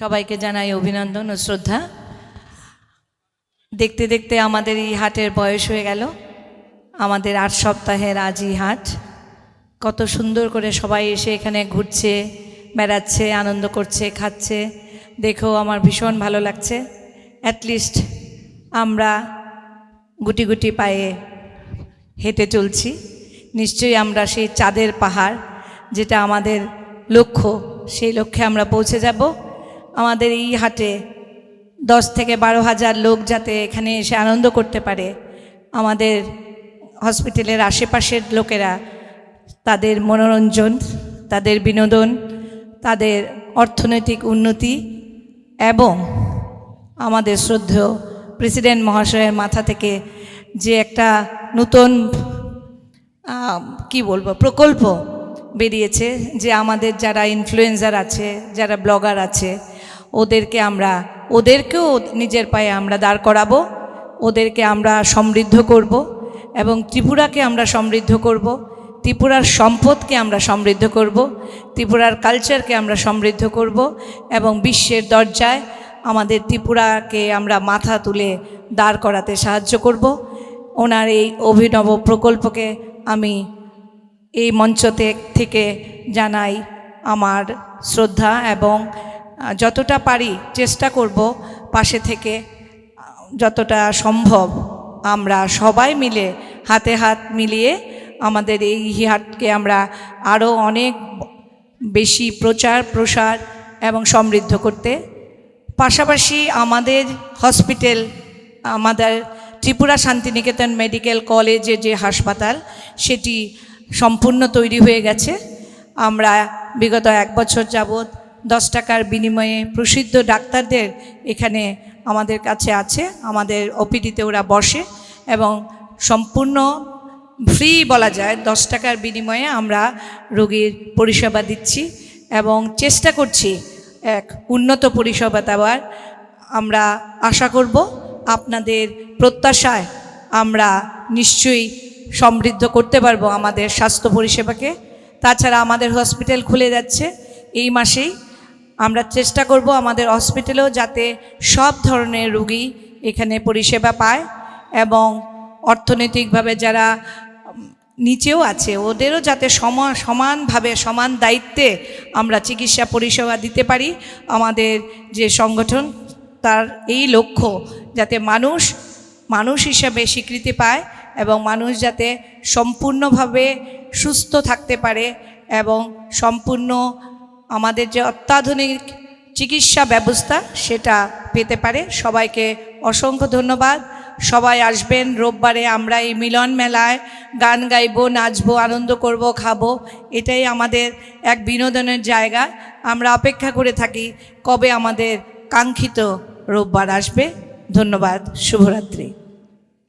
সবাইকে জানাই অভিনন্দন ও শ্রদ্ধা। দেখতে দেখতে আমাদের এই হাটের বয়স হয়ে গেল। আমাদের আট সপ্তাহের আজই হাট। কত সুন্দর করে সবাই এসে এখানে ঘুরছে, বেড়াচ্ছে, আনন্দ করছে, খাচ্ছে। দেখেও আমার ভীষণ ভালো লাগছে। অ্যাটলিস্ট আমরা গুটি গুটি পায়ে হেঁটে চলছি। নিশ্চয়ই আমরা সেই চাঁদের পাহাড়, যেটা আমাদের লক্ষ্য, সেই লক্ষ্যে আমরা পৌঁছে যাব। আমাদের এই হাটে দশ থেকে বারো হাজার লোক যাতে এখানে এসে আনন্দ করতে পারে, আমাদের হসপিটালের আশেপাশের লোকেরা তাদের মনোরঞ্জন, তাদের বিনোদন, তাদের অর্থনৈতিক উন্নতি এবং আমাদের শ্রদ্ধেয় প্রেসিডেন্ট মহাশয়ের মাথা থেকে যে একটা নতুন কি বলব, প্রকল্প বেরিয়েছে যে আমাদের যারা ইনফ্লুয়েন্সার আছে, যারা ব্লগার আছে ওদেরকে আমরা, ওদেরকেও নিজের পায়ে আমরা দাঁড় করাবো, ওদেরকে আমরা সমৃদ্ধ করব এবং ত্রিপুরাকে আমরা সমৃদ্ধ করব, ত্রিপুরার সম্পদকে আমরা সমৃদ্ধ করব, ত্রিপুরার কালচারকে আমরা সমৃদ্ধ করব এবং বিশ্বের দরজায় আমাদের ত্রিপুরাকে আমরা মাথা তুলে দাঁড় করাতে সাহায্য করব। ওনার এই অভিনব প্রকল্পকে আমি এই মঞ্চতে থেকে জানাই আমার শ্রদ্ধা এবং যতটা পারি চেষ্টা করব পাশে থেকে যতটা সম্ভব আমরা সবাই মিলে, হাতে হাত মিলিয়ে আমাদের এই হাটকে আমরা আরও অনেক বেশি প্রচার, প্রসার এবং সমৃদ্ধ করতে। পাশাপাশি আমাদের হসপিটাল, আমাদের ত্রিপুরা শান্তিনিকেতন মেডিকেল কলেজে যে হাসপাতাল, সেটি সম্পূর্ণ তৈরি হয়ে গেছে। আমরা বিগত এক বছর যাবৎ দশ টাকার বিনিময়ে প্রসিদ্ধ ডাক্তারদের এখানে আমাদের কাছে আছে, আমাদের ওপিডিতে ওরা বসে এবং সম্পূর্ণ ফ্রি বলা যায়, দশ টাকার বিনিময়ে আমরা রোগীর পরিষেবা দিচ্ছি এবং চেষ্টা করছি এক উন্নত পরিষেবা দেওয়ার। আমরা আশা করব আপনাদের প্রত্যাশায় আমরা নিশ্চয়ই সমৃদ্ধ করতে পারব আমাদের স্বাস্থ্য পরিষেবাকে। তাছাড়া আমাদের হসপিটাল খুলে যাচ্ছে, এই মাসেই আমরা চেষ্টা করব আমাদের হসপিটালেও যাতে সব ধরনের রুগী এখানে পরিষেবা পায় এবং অর্থনৈতিকভাবে যারা নিচেও আছে, ওদেরও যাতে সম, সমানভাবে, সমান দায়িত্বে আমরা চিকিৎসা পরিষেবা দিতে পারি। আমাদের যে সংগঠন, তার এই লক্ষ্য, যাতে মানুষ মানুষ হিসাবে স্বীকৃতি পায় এবং মানুষ যাতে সম্পূর্ণভাবে সুস্থ থাকতে পারে এবং সম্পূর্ণ আমাদের যে অত্যাধুনিক চিকিৎসা ব্যবস্থা, সেটা পেতে পারে। সবাইকে অসংখ্য ধন্যবাদ। সবাই আসবেন, রোববারে আমরা এই মিলন মেলায় গান গাইবো, নাচবো, আনন্দ করব, খাব। এটাই আমাদের এক বিনোদনের জায়গা। আমরা অপেক্ষা করে থাকি কবে আমাদের কাঙ্ক্ষিত রোববার আসবে। ধন্যবাদ, শুভরাত্রি।